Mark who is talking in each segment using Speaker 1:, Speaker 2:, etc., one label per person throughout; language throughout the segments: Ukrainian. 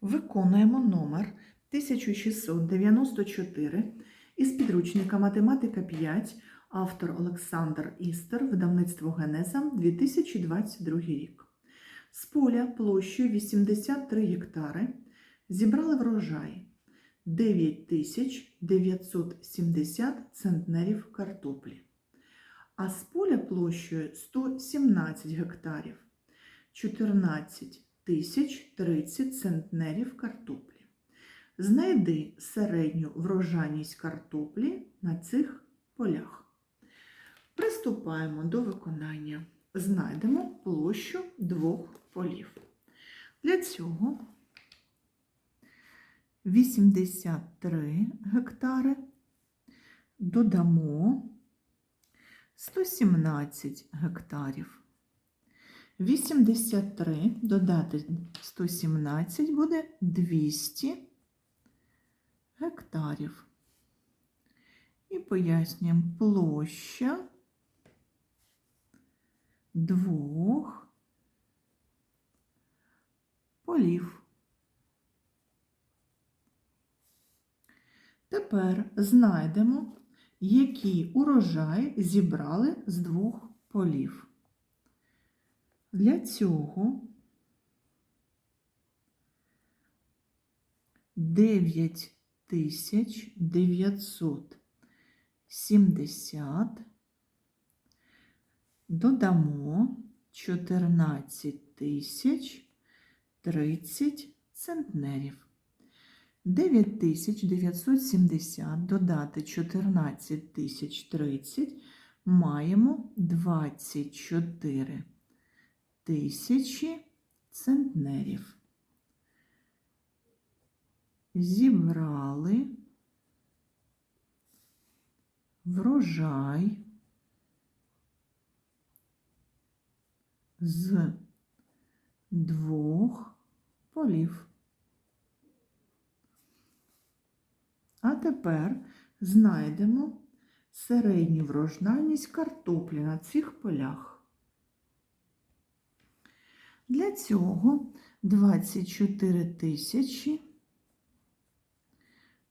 Speaker 1: Виконуємо номер 1694 із підручника Математика 5, автор Олександр Істер, видавництво Генеза, 2022 рік. З поля площею 83 гектари зібрали врожай 9970 центнерів картоплі, а з поля площею 117 гектарів 14 тисяч 30 центнерів картоплі. Знайди середню врожайність картоплі на цих полях. Приступаємо до виконання. Знайдемо площу двох полів. Для цього 83 гектари додамо 117 гектарів. 83 додати 117 буде 200 гектарів. І пояснюємо площа двох полів. Тепер знайдемо, який урожай зібрали з двох полів. Для цього 9970 додамо 14 тисяч 30 центнерів. 9970 додати 14 тисяч 30 маємо 24 тисячі центнерів. Зібрали врожай з двох полів. А тепер знайдемо середню врожайність картоплі на цих полях. Для цього 24 тисячі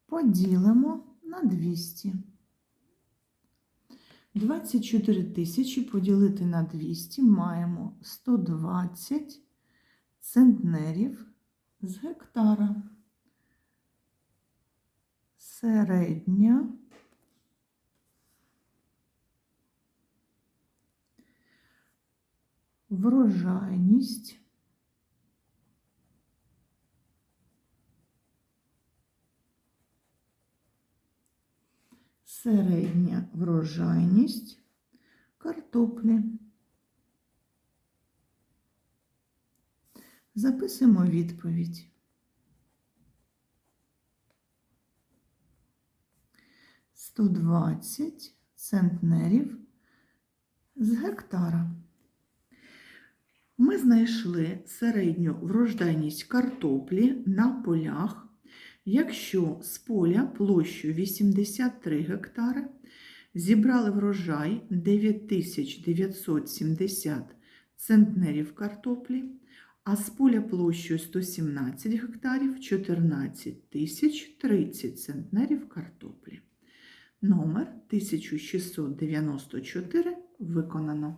Speaker 1: поділимо на 200. 24 тисячі поділити на 200 маємо 120 центнерів з гектара. Середня врожайність середня врожайність картоплі. Записуємо відповідь. Сто двадцять центнерів з гектара. Ми знайшли середню врожайність картоплі на полях, якщо з поля площею 83 гектари зібрали врожай 9970 центнерів картоплі, а з поля площею 117 гектарів 14 тисяч 30 центнерів картоплі. Номер 1694 виконано.